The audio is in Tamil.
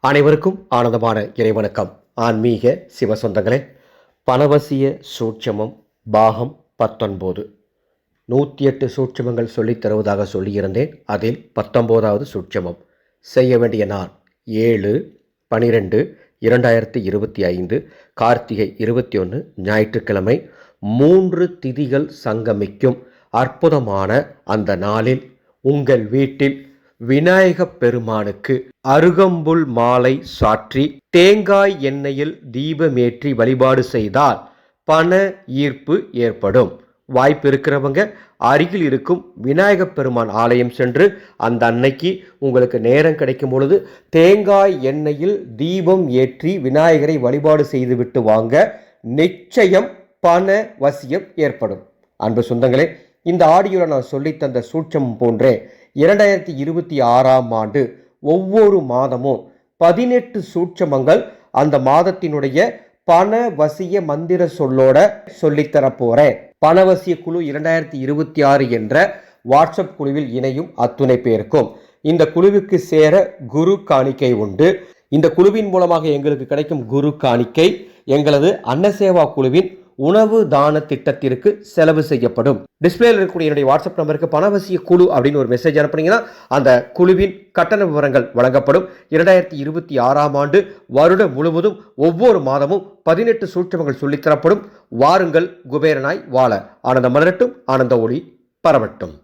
அனைவருக்கும் ஆனந்தமான இறைவணக்கம். ஆன்மீக சிவசொந்தங்களே பணவசிய சூட்சமம் பாகம் பத்தொன்பது. நூற்றி எட்டு சூட்சமங்கள் சொல்லித் தருவதாக சொல்லியிருந்தேன். அதில் பத்தொம்போதாவது சூட்சமம். செய்ய வேண்டிய நாள் ஏழு பனிரெண்டு இரண்டாயிரத்தி இருபத்தி ஐந்து கார்த்திகை இருபத்தி ஒன்று ஞாயிற்றுக்கிழமை. மூன்று திதிகள் சங்கமிக்கும் அற்புதமான அந்த நாளில் உங்கள் வீட்டில் விநாயகப் பெருமானுக்கு அருகம்புல் மாலை சாற்றி தேங்காய் எண்ணெயில் தீபமேற்றி வழிபாடு செய்தால் பண ஈர்ப்பு ஏற்படும். வாய்ப்பு இருக்கிறவங்க அருகில் இருக்கும் விநாயகப் பெருமான் ஆலயம் சென்று அந்த அன்னைக்கு உங்களுக்கு நேரம் கிடைக்கும் பொழுது தேங்காய் எண்ணெயில் தீபம் ஏற்றி விநாயகரை வழிபாடு செய்துவிட்டு வாங்க நிச்சயம் பண வசியம் ஏற்படும். அன்பு சொந்தங்களே இந்த ஆடியோவில் நான் சொல்லித் தந்த சூட்சம் போன்றே இரண்டாயிரத்தி இருபத்தி ஆறாம் ஆண்டு ஒவ்வொரு மாதமும் பதினெட்டு சூட்சமங்கள் அந்த மாதத்தினுடைய பண வசிய மந்திர சொல்லோட சொல்லித்தரப்போகிறேன் பணவசிய குழு இரண்டாயிரத்தி இருபத்தி ஆறு என்ற வாட்ஸ்அப் குழுவில் இணையும் அத்துணை பேருக்கும். இந்த குழுவுக்கு சேர குரு காணிக்கை உண்டு. இந்த குழுவின் மூலமாக எங்களுக்கு கிடைக்கும் குரு காணிக்கை எங்களது அன்னசேவா குழுவின் உணவு தான திட்டத்திற்கு செலவு செய்யப்படும். டிஸ்பிளேல இருக்கக்கூடிய என்னுடைய வாட்ஸ்அப் நம்பருக்கு பணவசிய குழு அப்படின்னு ஒரு மெசேஜ் அனுப்புனீங்கன்னா அந்த குழுவின் கட்டண விவரங்கள் வழங்கப்படும். இரண்டாயிரத்தி இருபத்தி ஆறாம் ஆண்டு வருடம் முழுவதும் ஒவ்வொரு மாதமும் பதினெட்டு சூட்சமங்கள் சொல்லித்தரப்படும் வாருங்கள் குபேரனாய் வாழ. ஆனந்த மலரட்டும் ஆனந்த ஒளி பரவட்டும்.